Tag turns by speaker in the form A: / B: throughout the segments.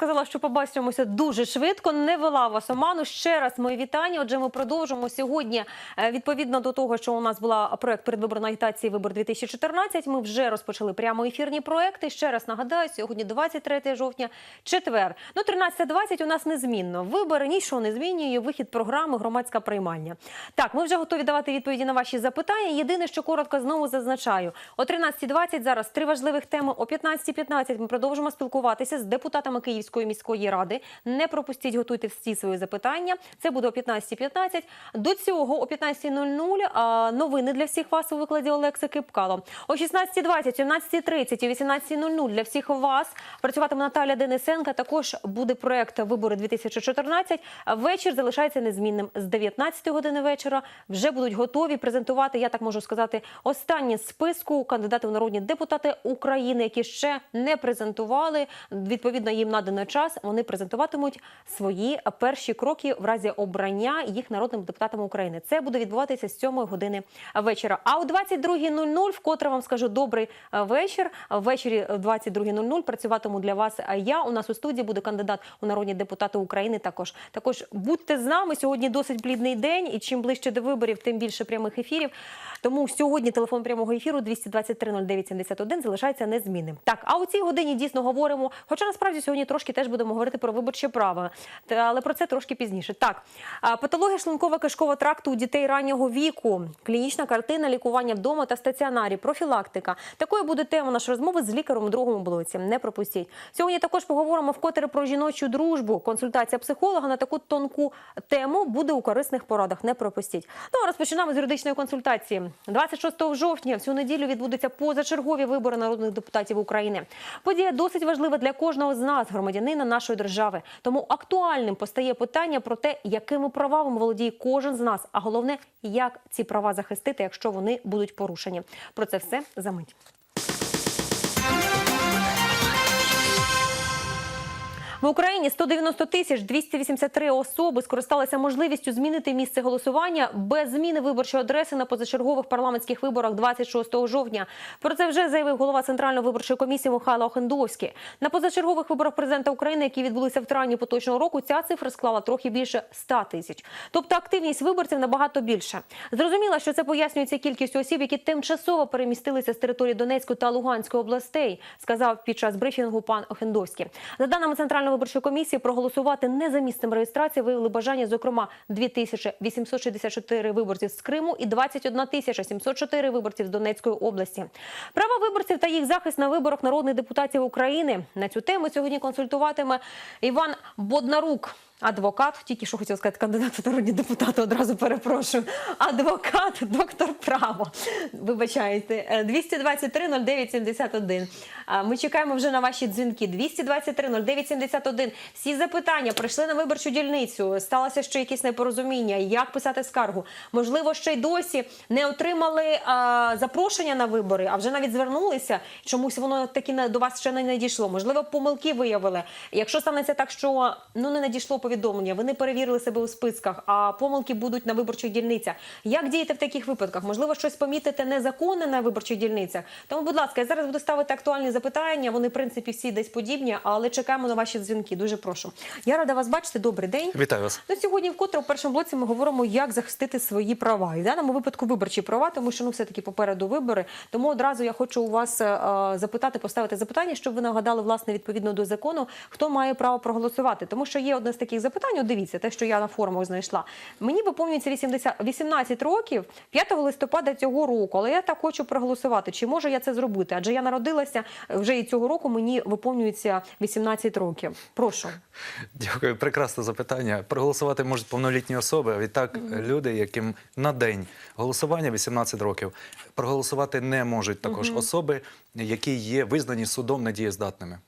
A: сказала, що побачимося дуже швидко. Не вела вас оману. Ще раз мої вітання. Отже, ми продовжимо сьогодні. е, Відповідно до того, що у нас була проект передвиборної агітації вибор 2014 Ми вже розпочали прямо ефірні проекти. Ще раз нагадаю, сьогодні 23 жовтня, четвер. Ну 13.20 у нас незмінно. Вибори нічого не змінює. Вихід програми громадська приймальня. Так, ми вже готові давати відповіді на ваші запитання. Єдине, що коротко знову зазначаю, о 13.20 зараз три важливих теми. О 15.15 ми продовжимо спілкуватися з депутатами Київської міської ради. Не пропустіть, готуйте всі свої запитання. Це буде о 15.15. До цього о 15.00 а, новини для всіх вас у викладі Олекси Кипкало. О 16.20, о 17.30 і 18.00 для всіх вас працюватиме Наталя Денисенка. Також буде проект «Вибори 2014». Вечір залишається незмінним. З 19 години вечора вже будуть готові презентувати, я так можу сказати, останні списку кандидатів народні депутати України, які ще не презентували. Відповідно, їм надано час. Вони презентуватимуть свої перші кроки в разі обрання їх народним депутатами України. Це буде відбуватися з 7 години вечора. А о 22.00, вкотре вам скажу добрий е, вечір. Ввечері о 22.00 працюватиму для вас я. У нас у студії буде кандидат у народні депутати України. Також також будьте з нами. Сьогодні досить плідний день, і чим ближче до виборів, тим більше прямих ефірів. Тому сьогодні телефон прямого ефіру 223 09 71 залишається незмінним. Так, а у цій годині дійсно говоримо. Хоча насправді сьогодні трошки теж будемо говорити про виборче право, але про це трошки пізніше. Так, патологія шлунково-кишкового тракту у дітей раннього віку, клінічна картина, лікування вдома та стаціонарі, профілактика. Такою буде тема нашої розмови з лікарем у другому блоці. Не пропустіть. Сьогодні також поговоримо вкотре про жіночу дружбу. Консультація психолога на таку тонку тему буде у корисних порадах. Не пропустіть. Ну а розпочинаємо з юридичної консультації. 26 жовтня в цю неділю відбудуться позачергові вибори народних депутатів України. Подія досить важлива для кожного з нас, громадянина нашої держави. Тому актуальним постає питання про те, якими правами володіє кожен з нас, а головне, як ці права захистити, якщо вони будуть порушені. Про це все за мить. В Україні 190 тисяч 283 особи скористалися можливістю змінити місце голосування без зміни виборчої адреси на позачергових парламентських виборах 26 жовтня. Про це вже заявив голова Центральної виборчої комісії Михайло Охендовський. На позачергових виборах президента України, які відбулися в травні поточного року, ця цифра склала трохи більше 100 тисяч. Тобто активність виборців набагато більше. Зрозуміло, що це пояснюється кількістю осіб, які тимчасово перемістилися з території Донецької та Луганської областей, сказав під час брифінгу пан Охендовський. За даними Центральної виборчої комісії, проголосувати не за місцем реєстрації виявили бажання, зокрема, 2864 виборців з Криму і 21 тисяча 704 виборців з Донецької області. Права виборців та їх захист на виборах народних депутатів України. На цю тему сьогодні консультуватиме Іван Боднарук. Адвокат, тільки що хотів сказати, кандидат народні депутати, одразу перепрошую. Адвокат, доктор права. Вибачайте, Е, 223 09 71. Ми чекаємо вже на ваші дзвінки. 223 09 71. Всі запитання прийшли на виборчу дільницю. Сталося ще якесь непорозуміння. Як писати скаргу? Можливо, ще й досі не отримали а, запрошення на вибори, а вже навіть звернулися. Чомусь воно таки до вас ще не надійшло. Можливо, помилки виявили. Якщо станеться так, що ну не надійшло повідомлення, ви не перевірили себе у списках, а помилки будуть на виборчих дільницях. Як діяти в таких випадках? Можливо, щось помітити незаконне на виборчих дільницях. Тому, будь ласка, я зараз буду ставити актуальні запитання. Вони, в принципі, всі десь подібні, але чекаємо на ваші дзвінки. Дуже прошу. Я рада вас бачити. Добрий день.
B: Вітаю вас.
A: Ну, сьогодні вкотре у першому блоці ми говоримо, як захистити свої права. І в даному випадку виборчі права, тому що ну все-таки попереду вибори. Тому одразу я хочу у вас е, запитати, поставити запитання, щоб ви нагадали власне відповідно до закону, хто має право проголосувати. Тому що є одне з таких запитань. От дивіться, те, що я на форумах знайшла. Мені виповнюється 80, 18 років 5 листопада цього року, але я так хочу проголосувати. Чи можу я це зробити? Адже я народилася вже і цього року. Мені виповнюється 18 років. Прошу.
B: Дякую, прекрасне запитання. Проголосувати можуть повнолітні особи. а Відтак, люди, яким на день голосування 18 років, проголосувати не можуть також особи, які є визнані судом недієздатними.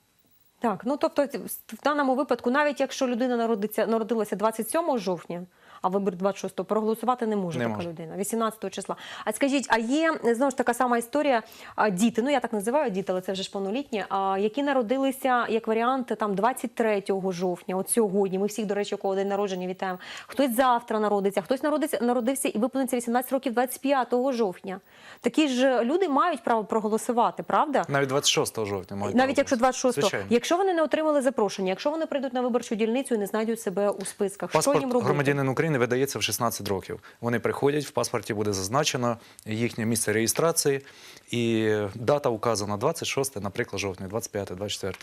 A: Так, ну тобто в даному випадку, навіть якщо людина народиться народилася 27 жовтня, а вибір 26-го, проголосувати не може
B: Не
A: така
B: може.
A: людина. 18 числа. А скажіть, а є знову ж така сама історія? Діти, ну я так називаю діти, але це вже ж повнолітні, які народилися як варіант там 23 жовтня, от сьогодні. Ми всіх, до речі, у кого день народження вітаємо. Хтось завтра народиться, хтось народиться, народився і виповниться 18 років 25 жовтня. Такі ж люди мають право проголосувати, правда?
B: Навіть 26 жовтня мають
A: Навіть якщо
B: голосувати.
A: 26-го.
B: Звичайно.
A: Якщо вони не отримали запрошення, якщо вони прийдуть на виборчу дільницю і не знайдуть себе у списках, що їм робити?
B: громадянин України видається в 16 років. Вони приходять, в паспорті буде зазначено їхнє місце реєстрації, і дата указана 26, наприклад, жовтня, 25, 24.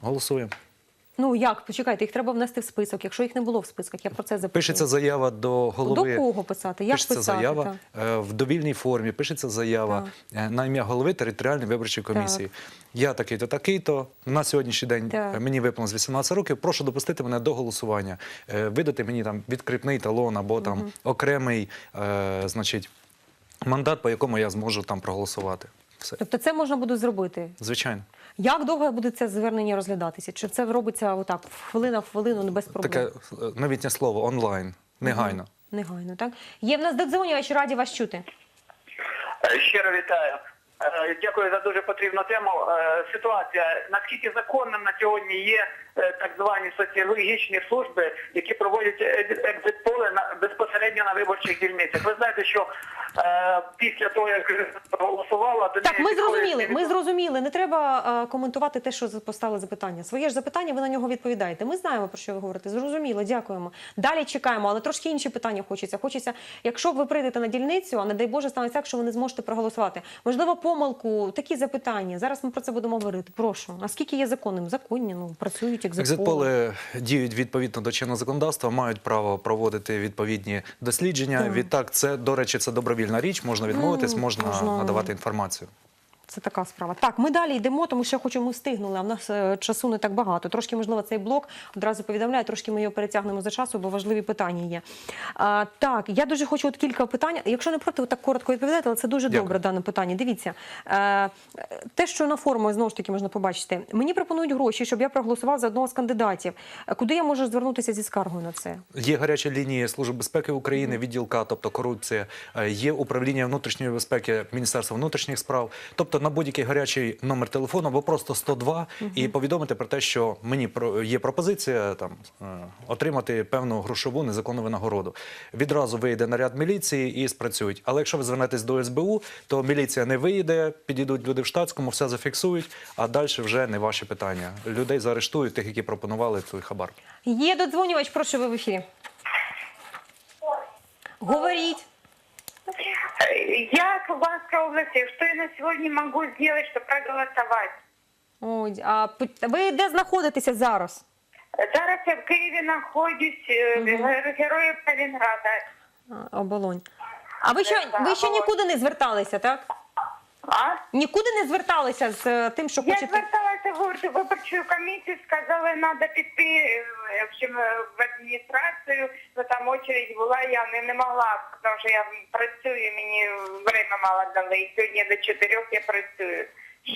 B: Голосуємо.
A: Ну як, почекайте, їх треба внести в список. Якщо їх не було в списках, я про це запитую.
B: Пишеться заява до голови.
A: До кого писати? Як
B: пишеться
A: писати?
B: заява
A: Так.
B: е, в довільній формі, пишеться заява е, на ім'я голови територіальної виборчої комісії. Я такий-то, такий-то. На сьогоднішній день
A: Так.
B: е, мені виповнилось 18 років. Прошу допустити мене до голосування. Видати мені там відкріпний талон або там окремий, е, значить, мандат, по якому я зможу там проголосувати. Все.
A: Тобто це можна буде зробити.
B: Звичайно.
A: Як довго буде це звернення розглядатися? Чи це робиться отак, хвилина в хвилину, без проблем?
B: Таке новітнє слово онлайн, негайно.
A: Негайно, так? Є в нас додзвонювач, раді вас чути.
C: Е, Щиро вітаю. Е, Дякую за дуже потрібну тему. Е, Ситуація наскільки законним на сьогодні є так звані соціологічні служби, які проводять е- екзит-поли на безпосередньо на виборчих дільницях. Ви знаєте, що е, після того як проголосувала до
A: Так, ми зрозуміли. Ми зрозуміли. Не треба е, коментувати те, що поставили запитання. Своє ж запитання, ви на нього відповідаєте. Ми знаємо про що ви говорите. Зрозуміло, дякуємо. Далі чекаємо, але трошки інші питання хочеться. Хочеться, якщо ви прийдете на дільницю, а не дай Боже, станеться так, що ви не зможете проголосувати. Можливо, помилку, такі запитання. Зараз ми про це будемо говорити. Прошу. Наскільки є законним? Законні, ну працюють екзитполи.
B: Екзитполи діють відповідно до чинного законодавства, мають право проводити відповідні дослідження.
A: Так.
B: Відтак, це до речі, це добровільна річ. Можна відмовитись,
A: Ну,
B: можна,
A: можна.
B: надавати інформацію.
A: Це така справа. Так, ми далі йдемо, тому що хочу, ми встигнули. А в нас е, часу не так багато. Трошки, можливо, цей блок одразу повідомляю, трошки ми його перетягнемо за часу, бо важливі питання є. А, так, я дуже хочу от кілька питань. Якщо не проти, так коротко відповідаєте, але це дуже
B: Дякую.
A: добре дане питання. Дивіться, е, те, що на форумі знову ж таки можна побачити. Мені пропонують гроші, щоб я проголосував за одного з кандидатів. Е, Куди я можу звернутися зі скаргою на це?
B: Є гарячі лінії Служби безпеки України, відділ К, тобто корупція, є управління внутрішньої безпеки Міністерства внутрішніх справ. Тобто на будь-який гарячий номер телефону або просто 102 і повідомити про те, що мені є пропозиція там е, отримати певну грошову незаконну винагороду. Відразу вийде наряд міліції і спрацюють. Але якщо ви звернетесь до СБУ, то міліція не вийде, підійдуть люди в штатському, все зафіксують, а далі вже не ваші питання. Людей заарештують, тих, які пропонували той хабар.
A: Є додзвонювач, прошу ви в ефірі. Говоріть.
D: Я Кубанской области. Что я на сегодня могу сделать, чтобы проголосовать?
A: Ой, а ви де знаходитеся зараз?
D: Зараз я в Києві знаходжусь, угу. ге- герої Калінграда.
A: А, Оболонь. А ви ще, ви ще нікуди не зверталися, так?
D: А?
A: Нікуди не зверталися з е, тим, що
D: Я
A: хочете.
D: зверталася в вибор- виборчу комісію, сказали, треба піти е, в общем, е, в адміністрацію, бо там очередь була, я не, не могла, тому що я працюю, мені время мало дали, і сьогодні до чотирьох я працюю.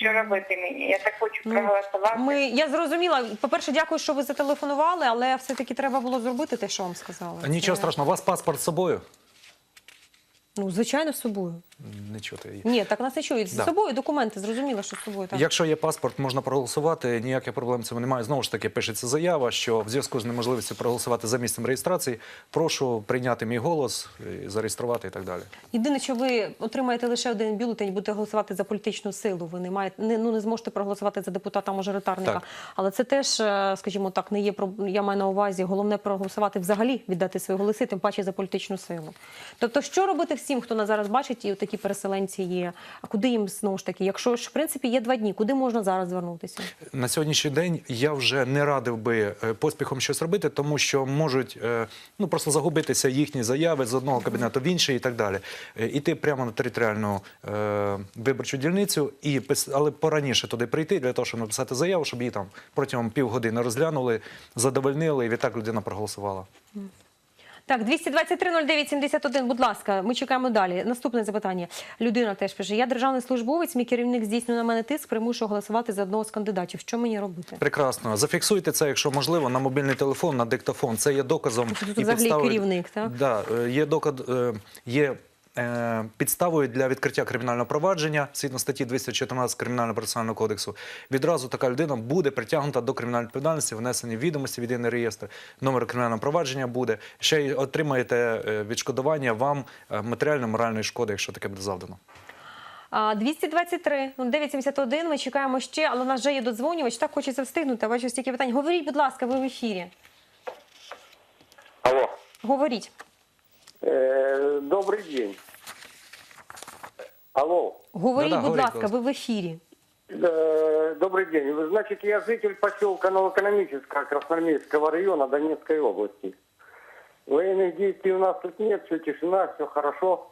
D: Що робити мені? Я так хочу проголосувати.
A: Ми, я зрозуміла. По-перше, дякую, що ви зателефонували, але все-таки треба було зробити те, що вам сказали.
B: Нічого
A: Це-
B: страшного, у вас паспорт з собою?
A: Ну, звичайно, з собою.
B: Не чути її.
A: Ні, так нас не чують. З
B: Да.
A: собою документи, зрозуміло, що з собою. Так.
B: Якщо є паспорт, можна проголосувати. Ніяких проблем цим немає. Знову ж таки, пишеться заява, що в зв'язку з неможливістю проголосувати за місцем реєстрації, прошу прийняти мій голос, зареєструвати і так далі.
A: Єдине, що ви отримаєте лише один бюлетень, будете голосувати за політичну силу. Ви не маєте не, ну, не зможете проголосувати за депутата-мажоритарника.
B: Так.
A: Але це теж, е, скажімо так, не є я маю на увазі. Головне проголосувати взагалі, віддати свої голоси, тим паче за політичну силу. Тобто, що робити всім, хто нас зараз бачить, і такі переселенці є. А куди їм знову ж таки? Якщо ж в принципі є два дні, куди можна зараз звернутися?
B: На сьогоднішній день я вже не радив би е, поспіхом щось робити, тому що можуть е, ну просто загубитися їхні заяви з одного кабінету в інший і так далі. Е, Іти прямо на територіальну виборчу дільницю і але пораніше туди прийти для того, щоб написати заяву, щоб її там протягом півгодини розглянули, задовольнили, і відтак людина проголосувала.
A: Так, 223-09-71, будь ласка, ми чекаємо далі. Наступне запитання. Людина теж пише: я державний службовець, мій керівник здійснює на мене тиск, примушу голосувати за одного з кандидатів. Що мені робити?
B: Прекрасно. Зафіксуйте це, якщо можливо, на мобільний телефон, на диктофон. Це є доказом
A: Тобто тут взагалі керівник, так?
B: Да, е, є доказ, е, є підставою для відкриття кримінального провадження згідно статті 214 Кримінального процесуального кодексу. Відразу така людина буде притягнута до кримінальної відповідальності, внесені відомості в єдиний реєстр. Номер кримінального провадження буде. Ще й отримаєте е, відшкодування вам е, матеріально-моральної шкоди, якщо таке буде завдано.
A: А, 223 0971, Ми чекаємо ще, але у нас вже є додзвонювач. Так хочеться встигнути. Бачу стільки питань. Говоріть, будь ласка, ви в ефірі.
E: Алло.
A: Говоріть.
E: Э, добрый день. Алло.
A: Говоріть,
B: Да-да,
A: будь
B: говоріть,
A: ласка,
B: будь
A: ви в ефірі.
E: Э, добрый день. Вы, Значит, я житель поселка Новоэкономического Красноармейского района Донецкой области. Военных действий у нас тут нет, все тишина, все хорошо.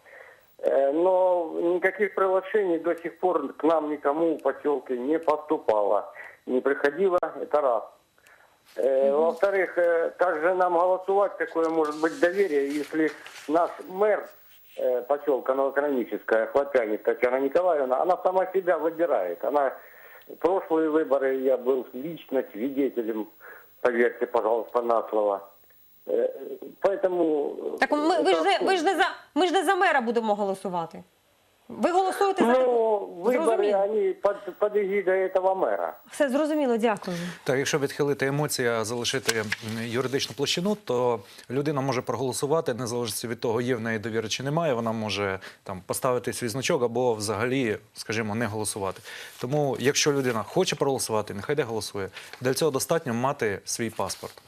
E: Э, но никаких приглашений до сих пор к нам никому в поселке не поступало. Не приходило, это раз. Э, Во-вторых, э, как же нам голосовать, какое может быть доверие, если наш мэр э, поселка Новоэкономическая, Хлопянец Татьяна Николаевна, она сама себя выбирает. Она прошлые выборы я был лично свидетелем, поверьте, пожалуйста, на слово. Э, Поэтому...
A: Так ми, ви, ж
E: это
A: не, ви, ж не за, ми ж не за мера будемо голосувати. Ви голосуєте за
E: Ну, выборы,
A: Зрозуміло.
E: они под, под эгидой этого мэра.
A: Все зрозуміло, дякую.
B: Так, якщо відхилити емоції, а залишити м, юридичну площину, то людина може проголосувати незалежно від того, є в неї довіра чи немає. Вона може там поставити свій значок або взагалі, скажімо, не голосувати. Тому, якщо людина хоче проголосувати, нехай де голосує. Для цього достатньо мати свій паспорт.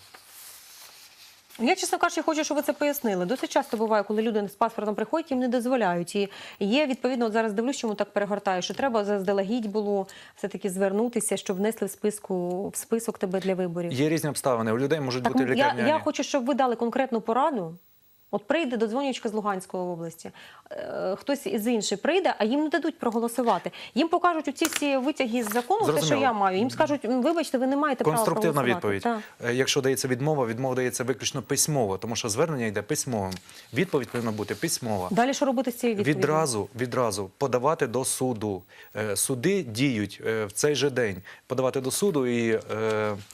A: Я, чесно кажучи, хочу, щоб ви це пояснили. Досить часто буває, коли люди з паспортом приходять, їм не дозволяють. І є відповідно, от зараз дивлюсь, чому так перегортаю, що треба заздалегідь було все-таки звернутися, щоб внесли в списку в список тебе для виборів.
B: Є різні обставини. У людей можуть
A: Так,
B: бути
A: я, я хочу, щоб ви дали конкретну пораду. От прийде додзвонювачка з Луганської області, е, хтось із інших прийде, а їм не дадуть проголосувати. Їм покажуть оці всі витяги з закону, те, що я маю. Їм скажуть, вибачте, ви не маєте права
B: Конструктивна відповідь.
A: Так.
B: Е, Якщо дається відмова, відмова дається виключно письмово, тому що звернення йде письмовим. Відповідь повинна бути письмова.
A: Далі що робити з цією відповіддю?
B: Відразу, відразу подавати до суду. Е, Суди діють в цей же день. Подавати до суду, і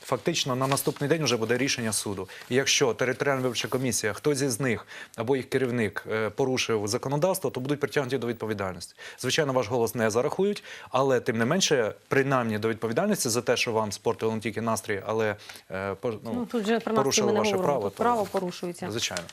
B: фактично на наступний день вже буде рішення суду. І якщо територіальна виборча комісія, хтось із них або їх керівник е, порушив законодавство, то будуть притягнуті до відповідальності. Звичайно, ваш голос не зарахують, але тим не менше, принаймні до відповідальності за те, що вам спортили не тільки настрій, але е, ну,
A: Ну, тут же про
B: порушили ваше
A: говоримо.
B: право.
A: Тут
B: то-
A: право порушується.
B: Звичайно.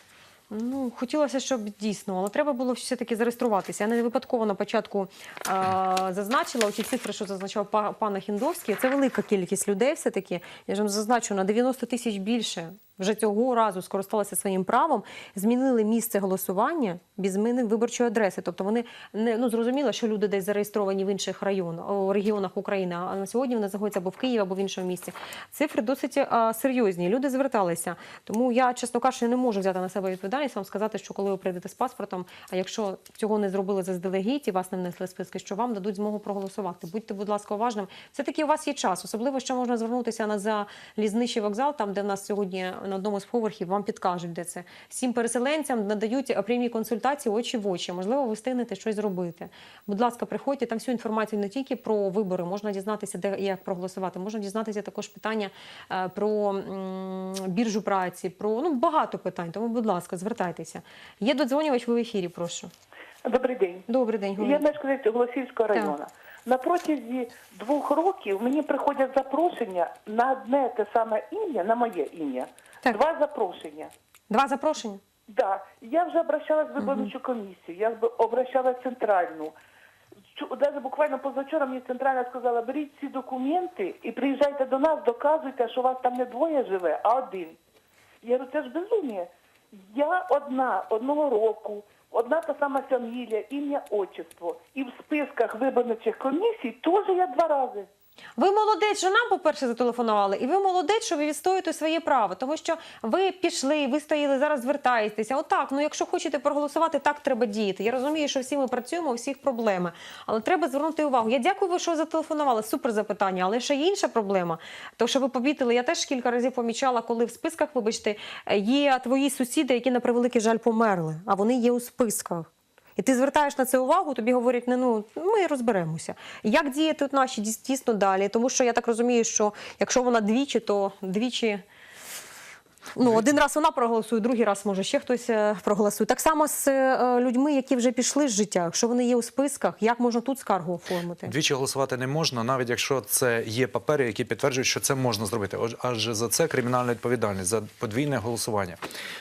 A: Ну, хотілося, щоб дійсно, але треба було все-таки зареєструватися. Я не випадково на початку а, зазначила оці цифри, що зазначав па- пан Хіндовський. Це велика кількість людей все-таки. Я ж вам зазначу, на 90 тисяч більше вже цього разу скористалися своїм правом, змінили місце голосування без зміни виборчої адреси. Тобто вони не ну зрозуміло, що люди десь зареєстровані в інших районах, регіонах України, а на сьогодні вони знаходяться або в Києві, або в іншому місці. Цифри досить а, серйозні. Люди зверталися. Тому я, чесно кажучи, не можу взяти на себе відповідальність вам сказати, що коли ви прийдете з паспортом, а якщо цього не зробили заздалегідь і вас не внесли списки, що вам дадуть змогу проголосувати. Будьте, будь ласка, уважним. Все таки у вас є час, особливо що можна звернутися на залізничий вокзал, там де в нас сьогодні на одному з поверхів вам підкажуть, де це всім переселенцям надають прямі консультації очі в очі. Можливо, ви встигнете щось зробити. Будь ласка, приходьте там всю інформацію не тільки про вибори, можна дізнатися, де як проголосувати. Можна дізнатися також питання е, про біржу праці, про ну багато питань. Тому, будь ласка, звертайтеся. Є додзвонювач, ви в ефірі. Прошу.
F: Добрий день.
A: Добрий день,
F: Я мешканець Голосівського
A: Так.
F: На протязі двох років мені приходять запрошення на одне те саме ім'я, на моє ім'я.
A: Так.
F: Два запрошення.
A: Два запрошення.
F: Да, я вже обращалась в виборчу комісію, я обращалась в центральну. Даже буквально позавчора мені центральна сказала, беріть ці документи і приїжджайте до нас, доказуйте, що у вас там не двоє живе, а один. Я говорю, це ж безумія. Я одна, одного року, одна та сама фамілія, ім'я, отчество. І в списках виборчих комісій теж я два рази.
A: Ви молодець, що нам, по-перше, зателефонували, і ви молодець, що ви відстоюєте своє право, тому що ви пішли, ви стоїли, зараз звертаєтеся. Отак, ну якщо хочете проголосувати, так треба діяти. Я розумію, що всі ми працюємо, у всіх проблеми, але треба звернути увагу. Я дякую, що зателефонували. Супер запитання, але ще є інша проблема. То, що ви помітили, я теж кілька разів помічала, коли в списках, вибачте, є твої сусіди, які на превеликий жаль померли, а вони є у списках. І ти звертаєш на це увагу, тобі говорять, не ну ми розберемося. Як діяти от наші дійсно далі? Тому що я так розумію, що якщо вона двічі, то двічі. Ну, один раз вона проголосує, другий раз може ще хтось е, проголосує. Так само з е, людьми, які вже пішли з життя. Якщо вони є у списках, як можна тут скаргу оформити?
B: Двічі голосувати не можна, навіть якщо це є папери, які підтверджують, що це можна зробити. Адже за це кримінальна відповідальність за подвійне голосування.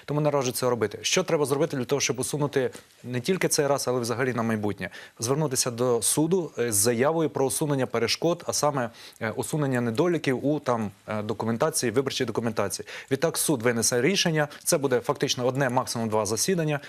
B: Тому не раджу це робити. Що треба зробити для того, щоб усунути не тільки цей раз, але взагалі на майбутнє? Звернутися до суду е, з заявою про усунення перешкод, а саме усунення недоліків у там документації, виборчій документації. Відтак суд винесе рішення. Це буде фактично одне, максимум два засідання,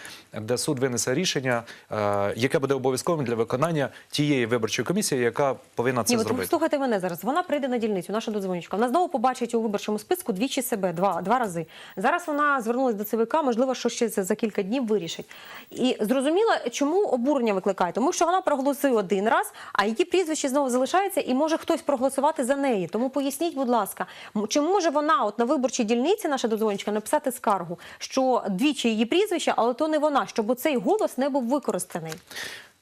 B: де суд винесе рішення, е, яке буде обов'язковим для виконання тієї виборчої комісії, яка повинна це
A: Ні, от
B: зробити.
A: слухайте мене зараз. Вона прийде на дільницю, наша додзвонючка. Вона знову побачить у виборчому списку двічі себе, два, два рази. Зараз вона звернулася до ЦВК, можливо, що ще це за кілька днів вирішить. І зрозуміла, чому обурення викликає, тому що вона проголосує один раз, а її прізвище знову залишається, і може хтось проголосувати за неї. Тому поясніть, будь ласка, чи може вона от на виборчій дільниці, наша додзвонючка, написати скаргу, що двічі її прізвище, але то не вона, щоб цей голос не був використаний.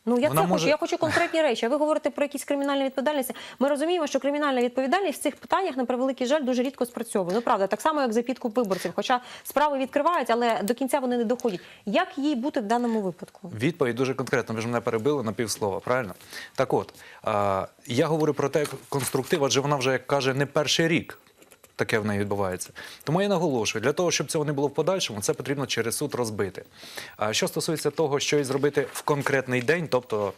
A: Ну я
B: Вона
A: це
B: може-
A: хочу. Я хочу конкретні речі. А ви говорите про якісь кримінальні відповідальності. Ми розуміємо, що кримінальна відповідальність в цих питаннях на превеликий жаль дуже рідко спрацьовує. Ну правда, так само як за підкуп виборців. Хоча справи відкривають, але до кінця вони не доходять. Як їй бути в даному випадку?
B: Відповідь дуже конкретна. Ви ж мене перебили на півслова, правильно? Так от, я говорю про те конструктив, адже вона вже, як каже, не перший рік. Таке в неї відбувається. Тому я наголошую, для того, щоб цього не було в подальшому, це потрібно через суд розбити. А що стосується того, що і зробити в конкретний день, тобто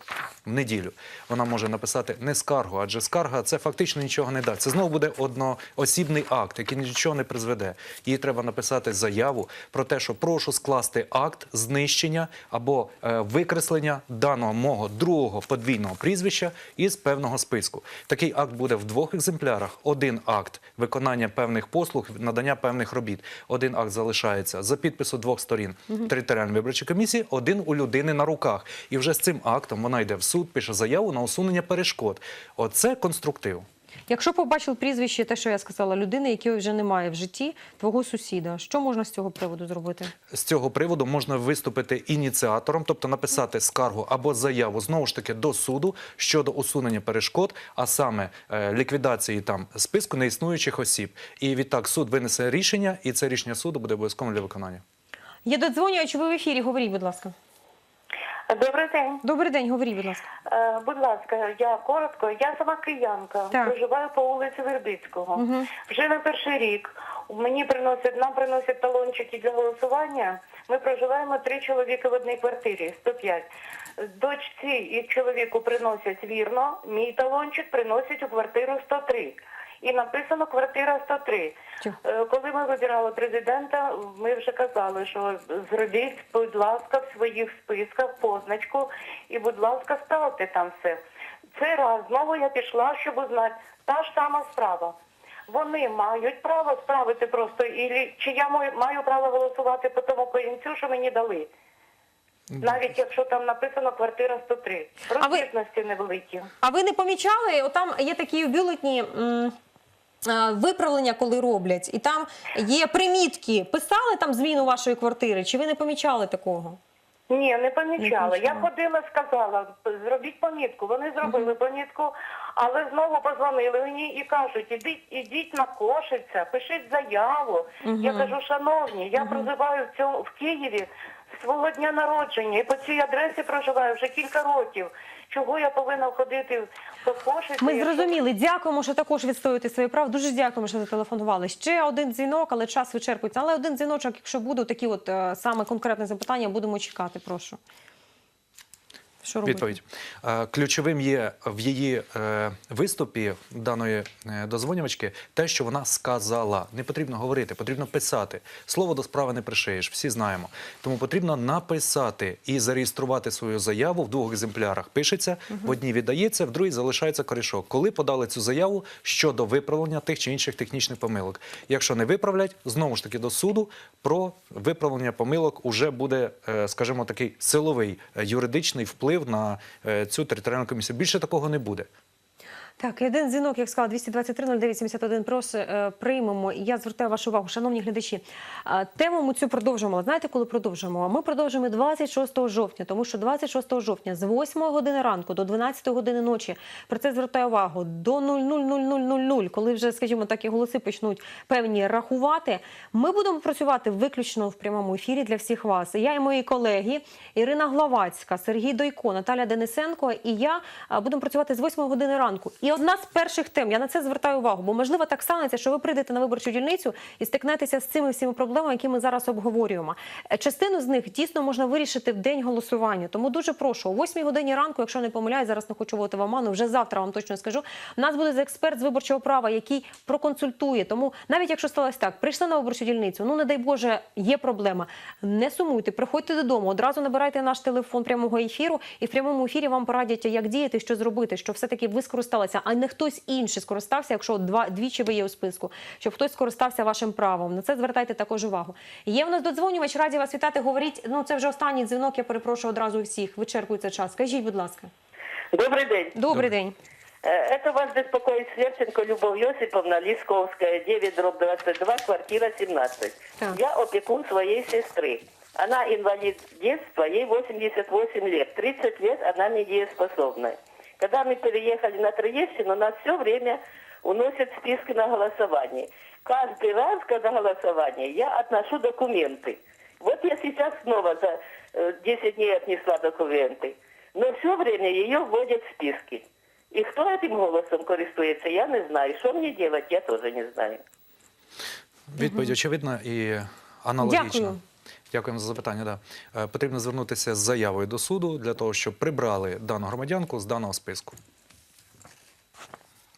B: в неділю, вона може написати не скаргу, адже скарга це фактично нічого не дасть. Це знову буде одноосібний акт, який нічого не призведе. Їй треба написати заяву про те, що прошу скласти акт знищення або е, викреслення даного мого другого подвійного прізвища із певного списку. Такий акт буде в двох екземплярах. Один акт виконання певних послуг, надання певних робіт. Один акт залишається за підпису двох сторін територіальної виборчої комісії, один у людини на руках. І вже з цим актом вона йде в суд, пише заяву на усунення перешкод. Оце конструктив.
A: Якщо побачив прізвище, те, що я сказала, людини, якої вже немає в житті, твого сусіда, що можна з цього приводу зробити?
B: З цього приводу можна виступити ініціатором, тобто написати скаргу або заяву знову ж таки до суду щодо усунення перешкод, а саме е, ліквідації там списку неіснуючих осіб. І відтак суд винесе рішення, і це рішення суду буде обов'язковим для виконання.
A: Я додзвонюю, чи ви в ефірі? Говоріть, будь ласка.
D: Добрий день.
A: Добрий день, говоріть, будь ласка.
D: Е, будь ласка, я коротко. Я сама киянка,
A: Так.
D: проживаю по вулиці Вербицького. Вже на перший рік мені приносять, нам приносять талончики для голосування. Ми проживаємо три чоловіки в одній квартирі, 105. Дочці і чоловіку приносять вірно, мій талончик приносять у квартиру 103. І написано квартира 103. Е, Коли ми вибирали президента, ми вже казали, що зробіть, будь ласка, в своїх списках позначку і, будь ласка, ставте там все. Цей раз знову я пішла, щоб узнати, та ж сама справа. Вони мають право справити просто, і, чи я маю, право голосувати по тому корінцю, що мені дали. Навіть якщо там написано квартира 103.
A: А
D: Розбірності невеликі.
A: А ви не помічали? Отам є такі бюлетні виправлення, коли роблять, і там є примітки. Писали там зміну вашої квартири, чи ви не помічали такого?
D: Ні, не помічала.
A: Не
D: Я ходила, сказала, зробіть помітку. Вони зробили помітку, але знову позвонили мені і кажуть, ідіть, ідіть на Кошиця, пишіть заяву. Я кажу, шановні, я проживаю в цьому в Києві свого дня народження і по цій адресі проживаю вже кілька років. Чого я повинна ходити до Кошиця?
A: Ми зрозуміли. Дякуємо, що також відстоюєте свої права. Дуже дякуємо, що зателефонували. Ще один дзвінок, але час вичерпується. Але один дзвіночок, якщо будуть такі от е, саме конкретні запитання, будемо чекати. Прошу. Що робити?
B: Відповідь. Е, Ключовим є в її е, виступі даної е, дозвонювачки те, що вона сказала. Не потрібно говорити, потрібно писати. Слово до справи не пришиєш, всі знаємо. Тому потрібно написати і зареєструвати свою заяву в двох екземплярах. Пишеться, в одній віддається, в другій залишається корішок. Коли подали цю заяву щодо виправлення тих чи інших технічних помилок. Якщо не виправлять, знову ж таки до суду про виправлення помилок уже буде, скажімо, такий силовий юридичний вплив на е, цю територіальну комісію. Більше такого не буде.
A: Так, один дзвінок, як сказала, 223-09-71, проси, е, приймемо. Я звертаю вашу увагу, шановні глядачі. Тему ми цю продовжуємо. Знаєте, коли продовжуємо? Ми продовжуємо 26 жовтня, тому що 26 жовтня з 8 години ранку до 12 години ночі, про це звертаю увагу, до 000000, коли вже, скажімо так, і голоси почнуть певні рахувати, ми будемо працювати виключно в прямому ефірі для всіх вас. Я і мої колеги Ірина Главацька, Сергій Дойко, Наталя Денисенко і я будемо працювати з 8 години ранку. І одна з перших тем, я на це звертаю увагу, бо можливо так станеться, що ви прийдете на виборчу дільницю і стикнетеся з цими всіми проблемами, які ми зараз обговорюємо. Е, Частину з них дійсно можна вирішити в день голосування. Тому дуже прошу, о 8 годині ранку, якщо не помиляю, зараз не хочу вводити в оману, вже завтра вам точно скажу. У нас буде експерт з виборчого права, який проконсультує. Тому навіть якщо сталося так, прийшли на виборчу дільницю, ну не дай Боже, є проблема. Не сумуйте, приходьте додому, одразу набирайте наш телефон прямого ефіру, і в прямому ефірі вам порадять, як діяти, що зробити, щоб все-таки ви скористалися, а не хтось інший скористався, якщо два двічі ви є у списку, щоб хтось скористався вашим правом. На це звертайте також увагу. Є в нас додзвонювач, раді вас вітати. Говоріть. Ну це вже останній дзвінок. Я перепрошую одразу у всіх. Вичерпується час. Скажіть, будь ласка,
G: Добрый день.
A: добрий день.
G: Э, Это вас беспокоит Сверченко Любовь Йосиповна, Лисковская, 9 дробь 22, квартира 17.
A: Так.
G: Я опекун своей сестры. Она инвалид детства, ей 88 лет. 30 лет она недееспособна. Когда мы переехали на Троещину, нас все время уносят списки на голосование. Каждый раз, когда голосование, я отношу документы. Вот я сейчас снова за э, 10 дней отнесла документы. Но все время ее вводят в списки. И кто этим голосом користуется, я не знаю. Что мне делать, я тоже не знаю.
B: Відповідь очевидна і аналогічна.
A: Дякую.
B: Дякуємо за запитання. Да. Е, Потрібно звернутися з заявою до суду для того, щоб прибрали дану громадянку з даного списку.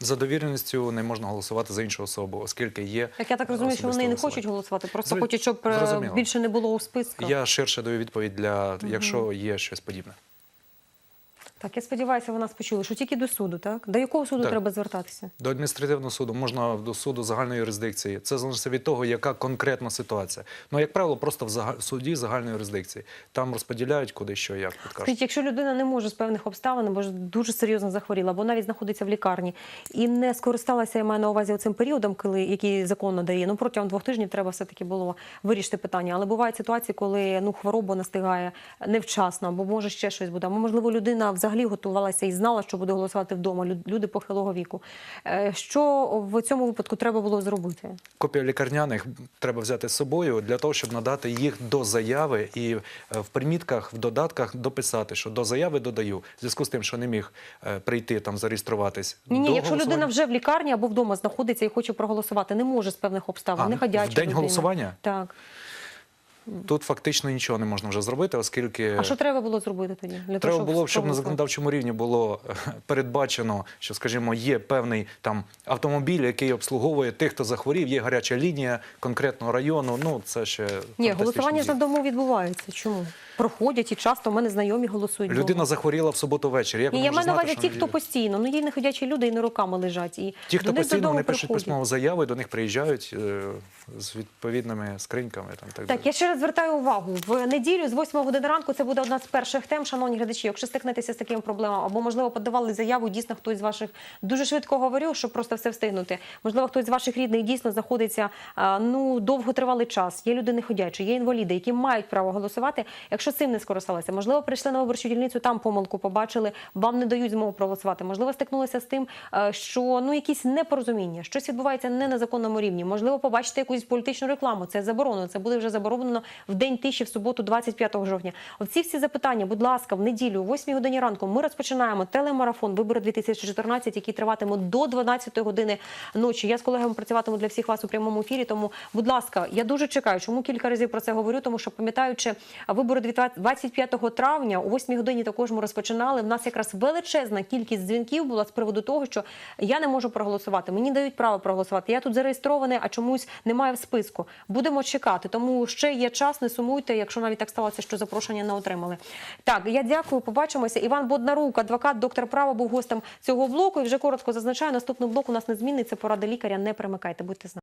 B: За довіреністю не можна голосувати за іншу особу, оскільки є.
A: Так я так розумію, що вони не хочуть голосувати, просто хочуть, щоб е,
B: зрозуміло.
A: більше не було у списку.
B: Я ширше даю відповідь для якщо є щось подібне.
A: Так, я сподіваюся, ви нас почули, що тільки до суду, так? До якого суду
B: Так.
A: треба звертатися?
B: До адміністративного суду можна до суду загальної юрисдикції. Це залежить від того, яка конкретна ситуація. Ну, як правило, просто в зага- в суді загальної юрисдикції. Там розподіляють куди що, як підкажуть.
A: Скажіть, якщо людина не може з певних обставин, або ж дуже серйозно захворіла, або навіть знаходиться в лікарні і не скористалася, я маю на увазі цим періодом, коли який закон надає. Ну протягом двох тижнів треба все таки було вирішити питання. Але бувають ситуації, коли ну хвороба настигає невчасно, або може ще щось буде. Або можливо людина взагалі готувалася і знала, що буде голосувати вдома. Люд- Люди похилого віку. Е, Що в цьому випадку треба було зробити?
B: Копію лікарняних треба взяти з собою для того, щоб надати їх до заяви і е, в примітках, в додатках дописати, що до заяви додаю. В зв'язку з тим, що не міг е, прийти там зареєструватись.
A: Ні, ні, якщо людина вже в лікарні або вдома знаходиться і хоче проголосувати, не може з певних обставин,
B: А,
A: не ходяча
B: в день
A: людина.
B: голосування?
A: Так.
B: Тут фактично нічого не можна вже зробити, оскільки
A: А що треба було зробити тоді? Для
B: Треба
A: того,
B: було, щоб на законодавчому рівні було е, передбачено, що, скажімо, є певний там автомобіль, який обслуговує тих, хто захворів, є гаряча лінія конкретного району. Ну це ще
A: Ні, голосування
B: за
A: дому відбувається. Чому? Проходять і часто в мене знайомі голосують.
B: Людина захворіла в суботу ввечері. Як
A: Ні, я маю на увазі ті, хто постійно. Ну є не ходячі люди і не руками лежать. І
B: Ті, хто постійно вони пишуть письмову заяву, і до них приїжджають е, з відповідними скриньками. Там, так,
A: Так,
B: далі.
A: я ще раз звертаю увагу. В неділю з 8 години ранку це буде одна з перших тем, шановні глядачі. Якщо стикнетеся з такими проблемами, або можливо подавали заяву, дійсно хтось з ваших дуже швидко говорю, щоб просто все встигнути. Можливо, хтось з ваших рідних дійсно знаходиться ну довготривалий час. Є люди неходячі, є інваліди, які мають право голосувати. Якщо цим не скористалися, можливо, прийшли на виборчу дільницю, там помилку побачили, вам не дають змогу проголосувати. Можливо, стикнулися з тим, е, що ну якісь непорозуміння, щось відбувається не на законному рівні. Можливо, побачите якусь політичну рекламу. Це заборонено. Це буде вже заборонено в день тиші в суботу, 25 жовтня. Оці всі запитання, будь ласка, в неділю, о 8 годині ранку, ми розпочинаємо телемарафон вибори 2014, який триватиме до 12 години ночі. Я з колегами працюватиму для всіх вас у прямому ефірі. Тому, будь ласка, я дуже чекаю. Чому кілька разів про це говорю? Тому що пам'ятаючи вибори 2014 25 травня о 8 годині також ми розпочинали. В нас якраз величезна кількість дзвінків була з приводу того, що я не можу проголосувати. Мені дають право проголосувати. Я тут зареєстрований, а чомусь немає в списку. Будемо чекати. Тому ще є час. Не сумуйте, якщо навіть так сталося, що запрошення не отримали. Так, я дякую. Побачимося. Іван Боднарук, адвокат, доктор права, був гостем цього блоку. І вже коротко зазначаю, наступний блок у нас незмінний. Це поради лікаря. Не перемикайте. Будьте з нами.